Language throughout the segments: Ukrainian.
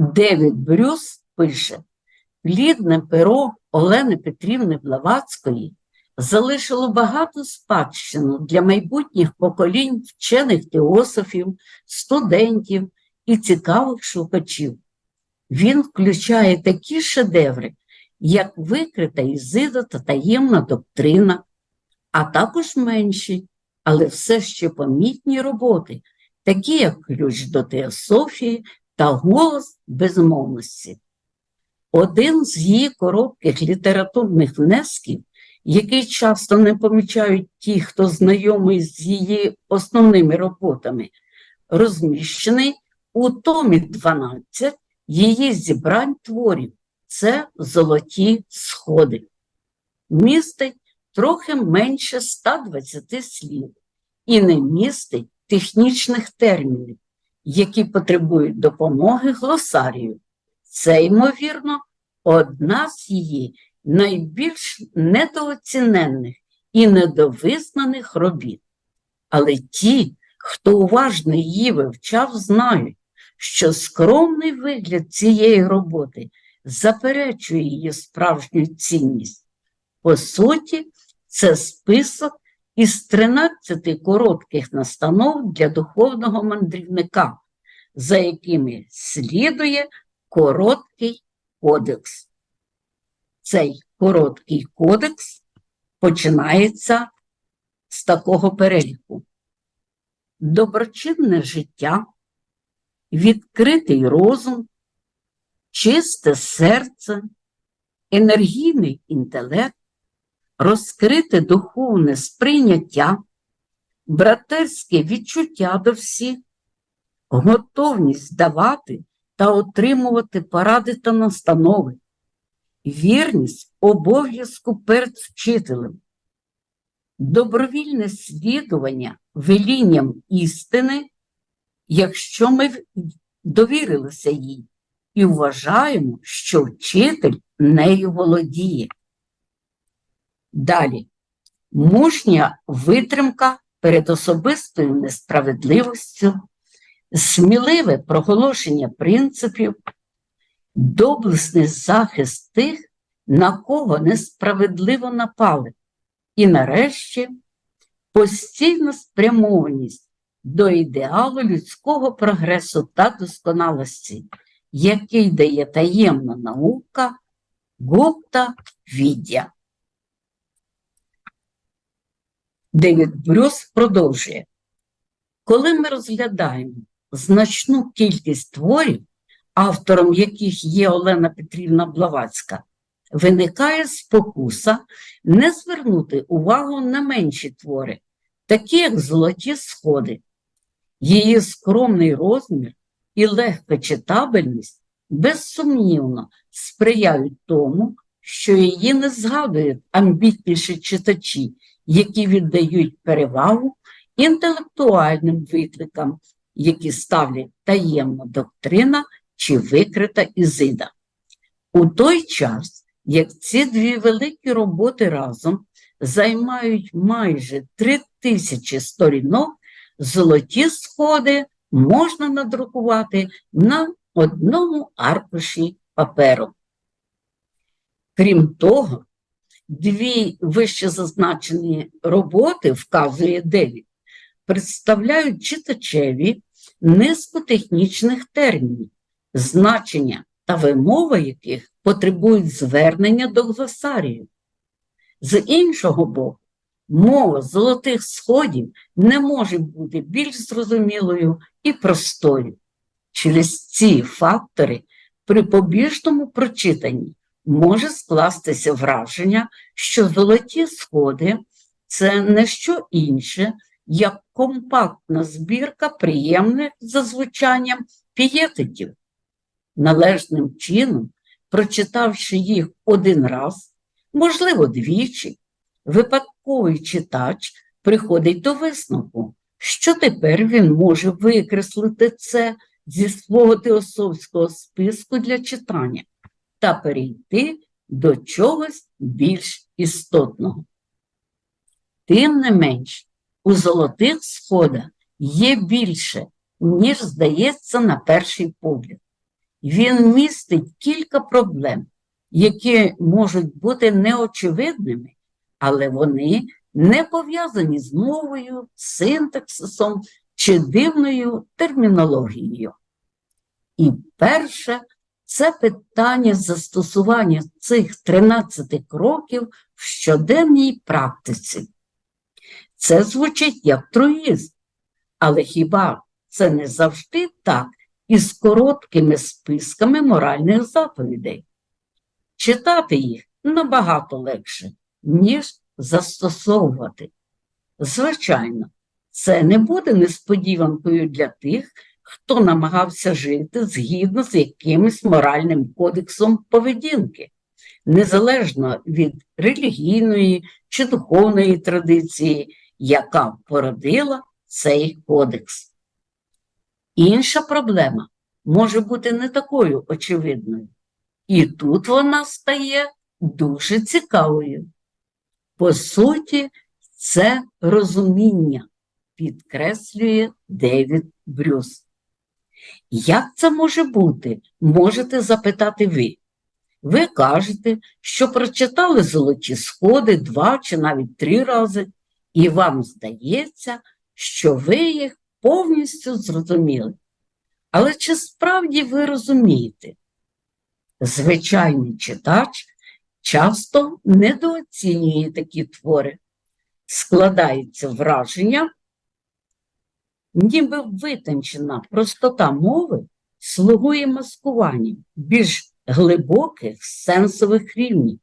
Девід Брюс пише: плідне перо Олени Петрівни Блаватської залишило багато спадщину для майбутніх поколінь вчених теософів, студентів і цікавих шукачів. Він включає такі шедеври, як викрита Ізида та таємна доктрина, а також менші, але все ще помітні роботи, такі як ключ до теософії та голос безмовності. Один з її коротких літературних внесків, який часто не помічають ті, хто знайомий з її основними роботами, розміщений у томі 12 її зібрань творів. Це золоті сходи. Містить трохи менше 120 слів і не містить технічних термінів, які потребують допомоги глосарію. Це, ймовірно, одна з її найбільш недооціненних і недовизнаних робіт. Але ті, хто уважно її вивчав, знають, що скромний вигляд цієї роботи заперечує її справжню цінність. По суті, це список із 13 коротких настанов для духовного мандрівника, за якими слідує короткий кодекс. Цей короткий кодекс починається з такого переліку: доброчинне життя, відкритий розум, чисте серце, енергійний інтелект, розкрите духовне сприйняття, братерське відчуття до всіх, готовність давати та отримувати поради та настанови, вірність обов'язку перед вчителем, добровільне слідування велінням істини, якщо ми довірилися їй і вважаємо, що вчитель нею володіє. Далі. Мужня витримка перед особистою несправедливістю, сміливе проголошення принципів, доблесний захист тих, на кого несправедливо напали, і нарешті постійна спрямованість до ідеалу людського прогресу та досконалості, який дає таємна наука Гупта Віддя. Девід Брюс продовжує. Коли ми розглядаємо значну кількість творів, автором яких є Олена Петрівна Блаватська, виникає спокуса не звернути увагу на менші твори, такі як золоті сходи. Її скромний розмір і легка читабельність безсумнівно сприяють тому, що її не згадують амбітніші читачі, які віддають перевагу інтелектуальним викликам, які ставлять таємна доктрина чи викрита ізида. У той час, як ці дві великі роботи разом займають майже три тисячі сторінок, золоті сходи можна надрукувати на одному аркуші паперу. Крім того, дві вище зазначені роботи, вказує Девід, представляють читачеві низку технічних термінів, значення та вимова яких потребують звернення до глосарію. З іншого боку, мова золотих сходів не може бути більш зрозумілою і простою. Через ці фактори при побіжному прочитанні може скластися враження, що золоті сходи це не що інше, як компактна збірка приємних за звучанням пієтиків. Належним чином, прочитавши їх один раз, можливо, двічі, випадковий читач приходить до висновку, що тепер він може викреслити це зі свого теософського списку для читання та перейти до чогось більш істотного. Тим не менш, у золотих сходах є більше, ніж здається на перший погляд. Він містить кілька проблем, які можуть бути неочевидними, але вони не пов'язані з мовою, синтаксисом чи дивною термінологією. І перше це питання застосування цих 13 кроків в щоденній практиці. Це звучить як троїзм, але хіба це не завжди так із короткими списками моральних заповідей? Читати їх набагато легше, ніж застосовувати. Звичайно, це не буде несподіванкою для тих, хто намагався жити згідно з якимось моральним кодексом поведінки, незалежно від релігійної чи духовної традиції, яка породила цей кодекс. Інша проблема може бути не такою очевидною, і тут вона стає дуже цікавою. По суті, це розуміння, підкреслює Девід Брюс. Як це може бути? Можете запитати ви. Ви кажете, що прочитали золоті сходи два чи навіть три рази, і вам здається, що ви їх повністю зрозуміли. Але чи справді ви розумієте? Звичайний читач часто недооцінює такі твори. Складається враження, ніби витончена простота мови слугує маскуванням більш глибоких сенсових рівнів,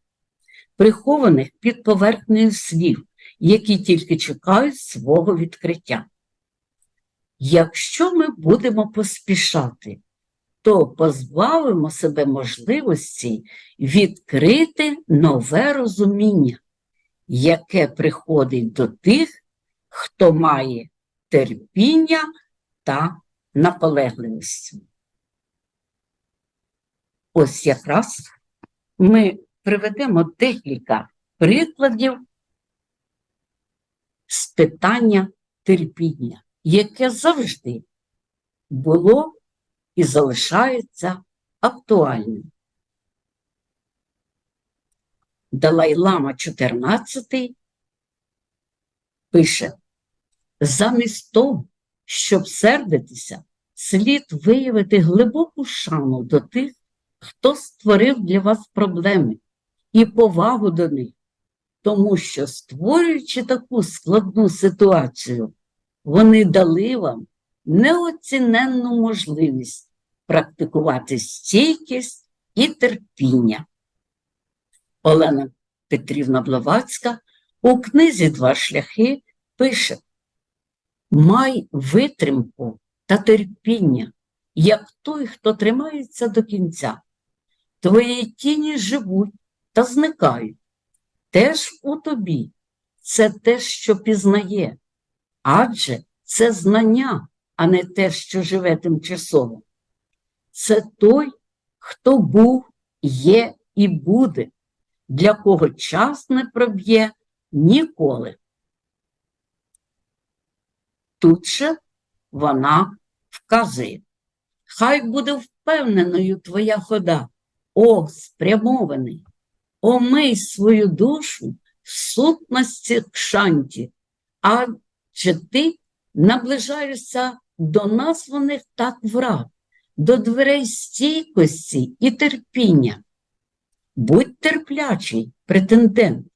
прихованих під поверхнею слів, які тільки чекають свого відкриття. Якщо ми будемо поспішати, то позбавимо себе можливості відкрити нове розуміння, яке приходить до тих, хто має терпіння та наполегливість. Ось якраз ми приведемо декілька прикладів з питання терпіння, яке завжди було і залишається актуальним. Далай-Лама 14 пише, замість того, щоб сердитися, слід виявити глибоку шану до тих, хто створив для вас проблеми і повагу до них, тому що, створюючи таку складну ситуацію, вони дали вам неоціненну можливість практикувати стійкість і терпіння. Олена Петрівна Блавацька у книзі Два шляхи пише: Май витримку та терпіння, як той, хто тримається до кінця. Твої тіні живуть та зникають. Теж у тобі це те, що пізнає, адже це знання, а не те, що живе тимчасово. Це той, хто був, є і буде, для кого час не проб'є ніколи. Тут вона вказує, хай буде впевненою твоя хода, о, спрямований, омий свою душу в сутності кшанті, адже ти наближаєшся до названих так враг, до дверей стійкості і терпіння. Будь терплячий, претендент,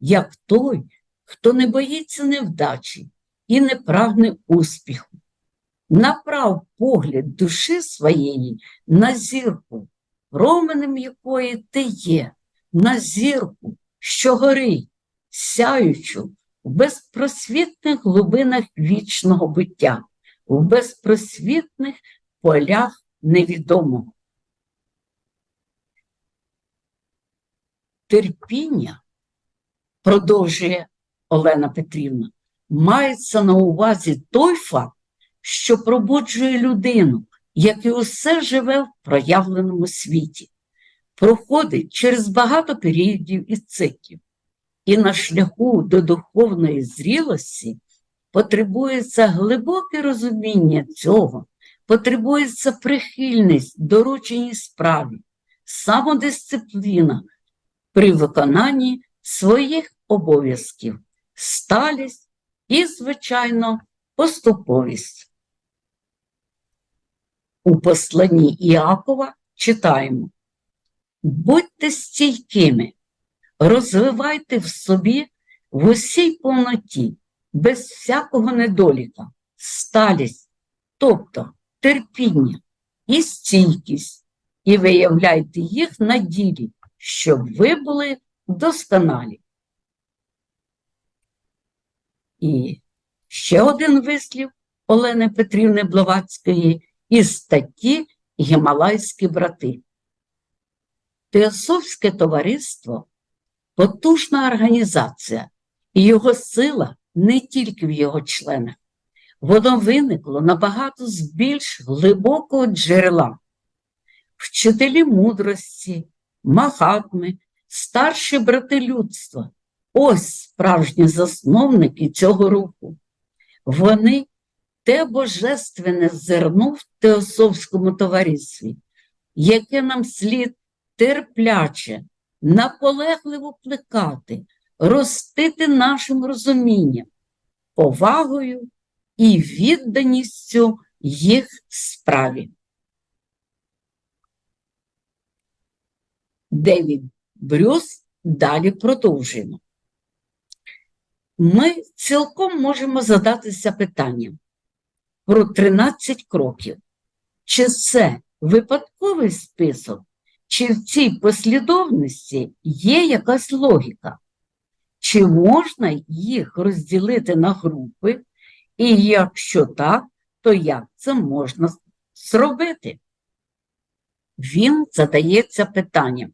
як той, хто не боїться невдачі і не прагне успіху. Направ погляд душі своєї на зірку, променем якої ти є, на зірку, що горить, сяючу в безпросвітних глибинах вічного буття, в безпросвітних полях невідомого. Терпіння, продовжує Олена Петрівна, мається на увазі той факт, що пробуджує людину, як і усе живе в проявленому світі, проходить через багато періодів і циклів, і на шляху до духовної зрілості потребується глибоке розуміння цього, потребується прихильність дорученій справі, самодисципліна при виконанні своїх обов'язків, сталість і, звичайно, поступовість. У посланні Іакова читаємо Будьте стійкими, розвивайте в собі в усій повноті, без всякого недоліка, сталість, тобто терпіння і стійкість, і виявляйте їх на ділі, щоб ви були досконалі. І ще один вислів Олени Петрівни Блаватської із статті Гімалайські брати. Теософське товариство потужна організація, і його сила не тільки в його членах. Воно виникло набагато з більш глибокого джерела. Вчителі мудрості, махатми, старші брати людства ось справжні засновники цього руху. Вони те божественне зерно в теософському товаристві, яке нам слід терпляче, наполегливо плекати, ростити нашим розумінням, повагою і відданістю їх справі. Девід Брюс далі продовжуємо. Ми цілком можемо задатися питанням про 13 кроків. Чи це випадковий список, чи в цій послідовності є якась логіка? Чи можна їх розділити на групи, і якщо так, то як це можна зробити? Він задається питанням,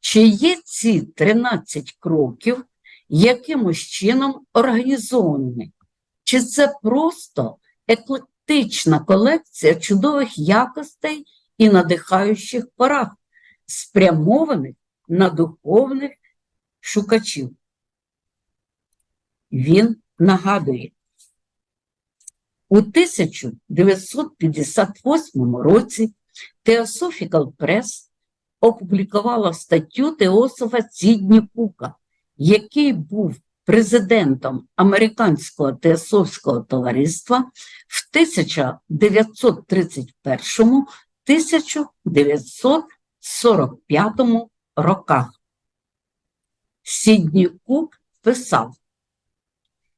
чи є ці 13 кроків якимось чином організованими? Чи це просто еклектична колекція чудових якостей і надихаючих порад, спрямованих на духовних шукачів? Він нагадує, у 1958 році Theosophical Press опублікувала статтю Теософа Сідні Кука, який був президентом Американського теософського товариства в 1931-1945 роках. Сідні Кук писав,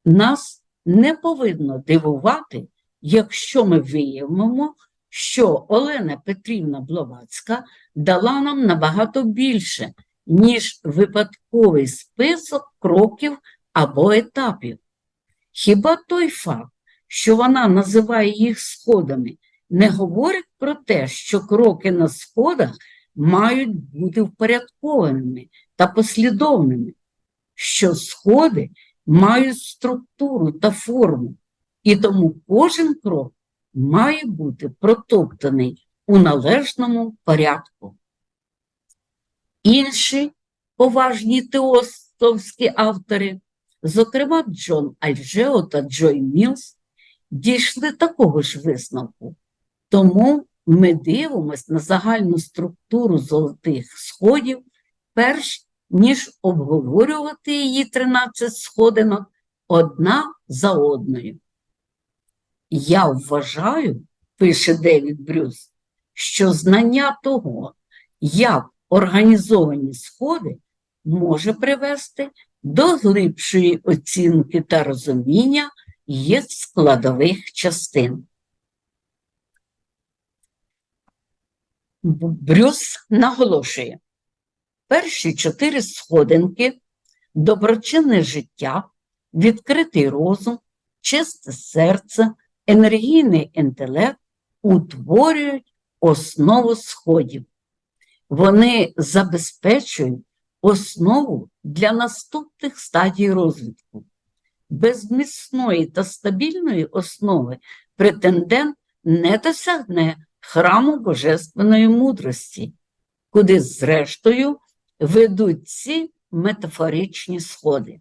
нас не повинно дивувати, якщо ми виявимо, що Олена Петрівна Бловацька дала нам набагато більше, ніж випадковий список кроків або етапів. Хіба той факт, що вона називає їх сходами, не говорить про те, що кроки на сходах мають бути впорядкованими та послідовними, що сходи мають структуру та форму, і тому кожен крок має бути протоптаний у належному порядку. Інші поважні теософські автори, зокрема Джон Альджео та Джой Мілс, дійшли такого ж висновку. Тому ми дивимося на загальну структуру золотих сходів, перш ніж обговорювати її 13 сходинок одна за одною. Я вважаю, пише Девід Брюс, що знання того, як організовані сходи, може привести до глибшої оцінки та розуміння їх складових частин. Брюс наголошує, перші чотири сходинки доброчинне життя, відкритий розум, чисте серце, енергійний інтелект утворюють основу сходів. Вони забезпечують основу для наступних стадій розвитку. Без міцної та стабільної основи претендент не досягне храму божественної мудрості, куди, зрештою, ведуть ці метафоричні сходи.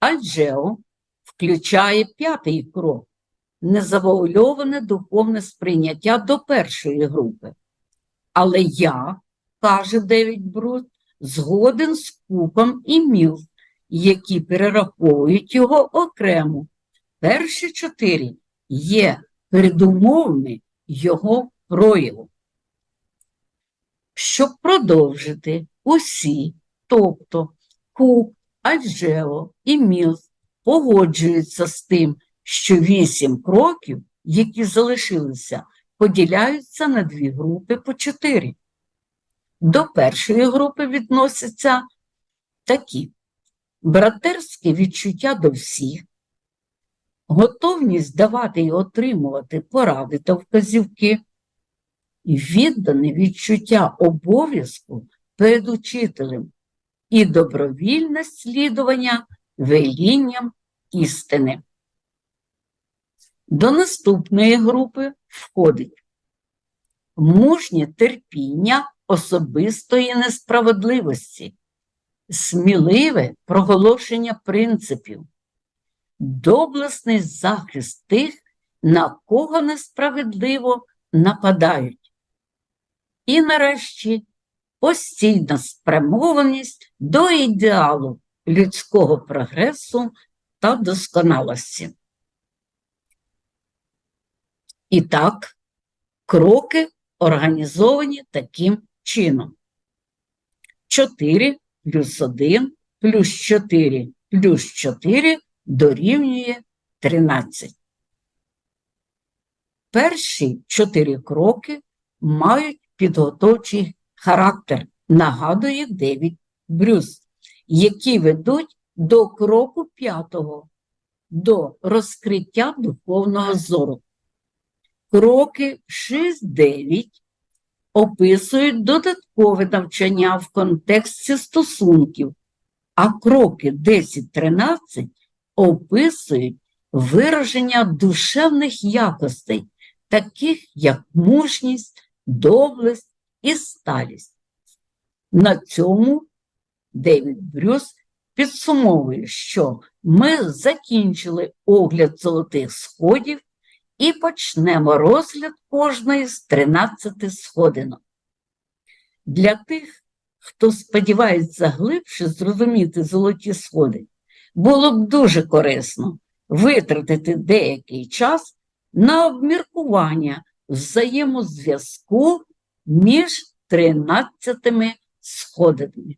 Аджео включає п'ятий крок незавуальоване духовне сприйняття до першої групи. Але я, каже Девід Брут, згоден з Куком і Мілл, які перераховують його окремо. Перші чотири є передумовами його прояву. Щоб продовжити усі, тобто Кук, Альджео і Мілс погоджуються з тим, що вісім кроків, які залишилися, поділяються на дві групи по чотири. До першої групи відносяться такі братерське відчуття до всіх, готовність давати і отримувати поради та вказівки, віддане відчуття обов'язку перед учителем і добровільне слідування велінням істини. До наступної групи входить мужнє терпіння особистої несправедливості, сміливе проголошення принципів, доблесний захист тих, на кого несправедливо нападають. І нарешті постійна спрямованість до ідеалу людського прогресу та досконалості. І так, кроки організовані таким чином. 4 плюс 1 плюс 4 плюс 4 дорівнює 13. Перші чотири кроки мають підготовчий характер, нагадує Девід Брюс, які ведуть до кроку п'ятого, до розкриття духовного зору. Кроки 6-9 описують додаткове навчання в контексті стосунків, а кроки 10-13 описують вираження душевних якостей, таких як мужність, доблесть і сталість. На цьому Девід Брюс підсумовує, що ми закінчили огляд золотих сходів і почнемо розгляд кожної з 13 сходинок. Для тих, хто сподівається глибше зрозуміти золоті сходи, було б дуже корисно витратити деякий час на обміркування взаємозв'язку між 13 сходинами.